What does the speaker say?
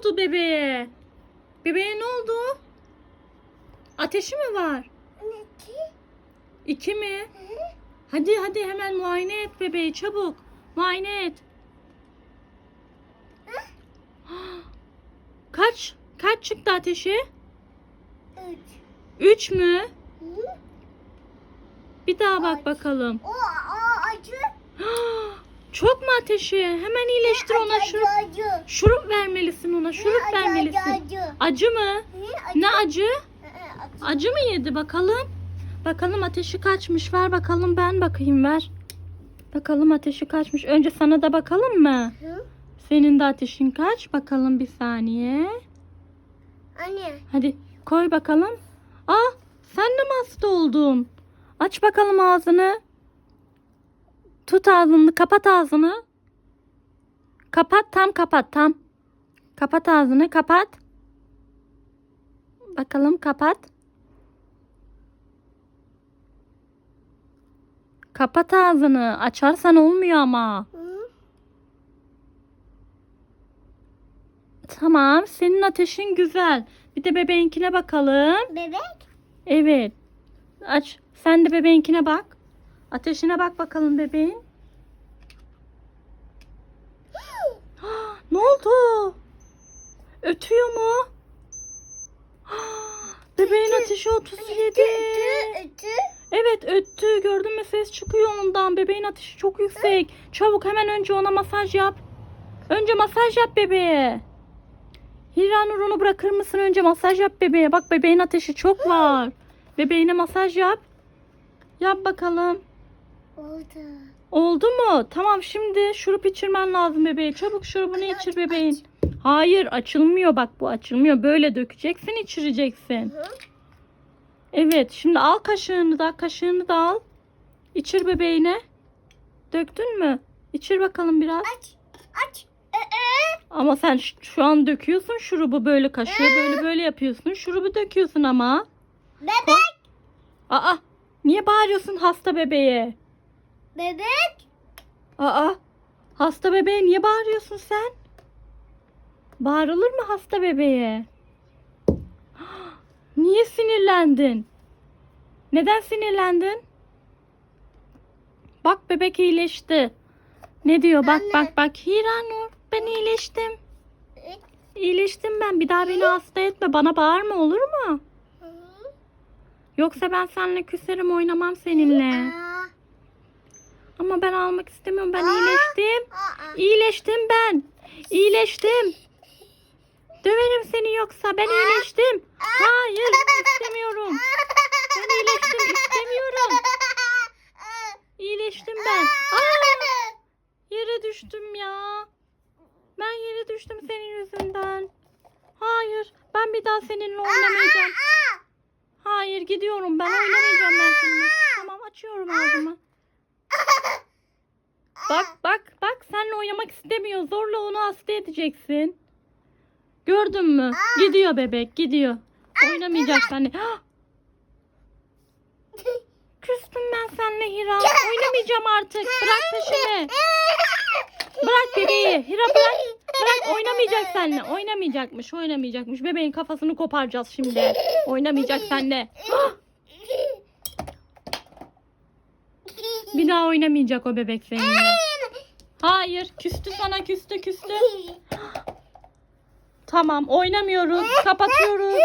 oldu bebeğe? Bebeğe ne oldu? Ateşi mi var? İki mi? Hadi hadi hemen muayene et bebeği çabuk. Muayene et. Kaç? Kaç çıktı ateşi? Üç. Üç mü? Hı? Bir daha bak bakalım. O, o acı. Çok mu ateşi? Hemen iyileştir ona şurup. acı. Şurup vermelisin ona. Şurup Acı, vermelisin. Acı, acı. Acı mı? Ne acı? Acı. Acı mı yedi bakalım? Bakalım ateşi kaçmış. Ver bakalım ben bakayım ver. Bakalım ateşi kaçmış. Önce sana da bakalım mı? Hı? Senin de ateşin kaç? Bakalım bir saniye. Anne. Hadi koy bakalım. Aa sen de mi hasta oldun? Aç bakalım ağzını. Tut ağzını, kapat ağzını. Kapat, tam kapat, tam. Kapat ağzını, kapat. Bakalım kapat. Kapat ağzını. Açarsan olmuyor ama. Hı? Tamam, senin ateşin güzel. Bir de bebeğinkine bakalım. Bebek. Evet. Aç. Sen de bebeğinkine bak. Ateşine bak bakalım bebeğin. ne oldu? Ötüyor mu? Bebeğin ateşi 37. Ötü, ötü. Evet öttü. Gördün mü ses çıkıyor ondan. Bebeğin ateşi çok yüksek. Çabuk hemen önce ona masaj yap. Önce masaj yap bebeğe. Hiranur onu bırakır mısın? Önce masaj yap bebeğe. Bak bebeğin ateşi çok var. Bebeğine masaj yap. Yap bakalım. Oldu. Oldu mu? Tamam şimdi şurup içirmen lazım bebeğe. Çabuk şurubunu içir bebeğin. Hayır açılmıyor bak bu açılmıyor. Böyle dökeceksin içireceksin. Hı? Evet şimdi al kaşığını da kaşığını da al. İçir bebeğine. Döktün mü? İçir bakalım biraz. Aç. Aç. Ee, ee. Ama sen şu an döküyorsun şurubu böyle kaşığı böyle böyle yapıyorsun. Şurubu döküyorsun ama. Bebek. Aa niye bağırıyorsun hasta bebeğe? Bebek. Aa hasta bebeğe niye bağırıyorsun sen? Bağırılır mı hasta bebeğe? Niye sinirlendin? Neden sinirlendin? Bak bebek iyileşti. Ne diyor? Bak Anne. bak bak. Hiranur ben iyileştim. İyileştim ben. Bir daha beni hasta etme. Bana bağırma olur mu? Yoksa ben seninle küserim oynamam seninle. Aa, Ama ben almak istemiyorum. Ben iyileştim. İyileştim ben. İyileştim. Döverim seni yoksa. Ben iyileştim. Hayır istemiyorum. Ben iyileştim istemiyorum. İyileştim ben. Aa, yere düştüm ya. Ben yere düştüm senin yüzünden. Hayır ben bir daha seninle oynamayacağım. Hayır gidiyorum ben oynamayacağım ben seninle. Tamam açıyorum ağzımı. Bak bak bak seninle oynamak istemiyor. Zorla onu hasta edeceksin. Gördün mü? Gidiyor bebek gidiyor. Oynamayacak seninle. Hah! Küstüm ben seninle Hira. Oynamayacağım artık. Bırak peşimi. Bırak bebeği. Hira bırak. Bırak oynamayacak seninle. Oynamayacakmış. Oynamayacakmış. Bebeğin kafasını koparacağız şimdi. Oynamayacak seninle. Hah! Bir daha oynamayacak o bebek seninle. Hayır. Küstü sana küstü küstü. Tamam oynamıyoruz. Kapatıyoruz.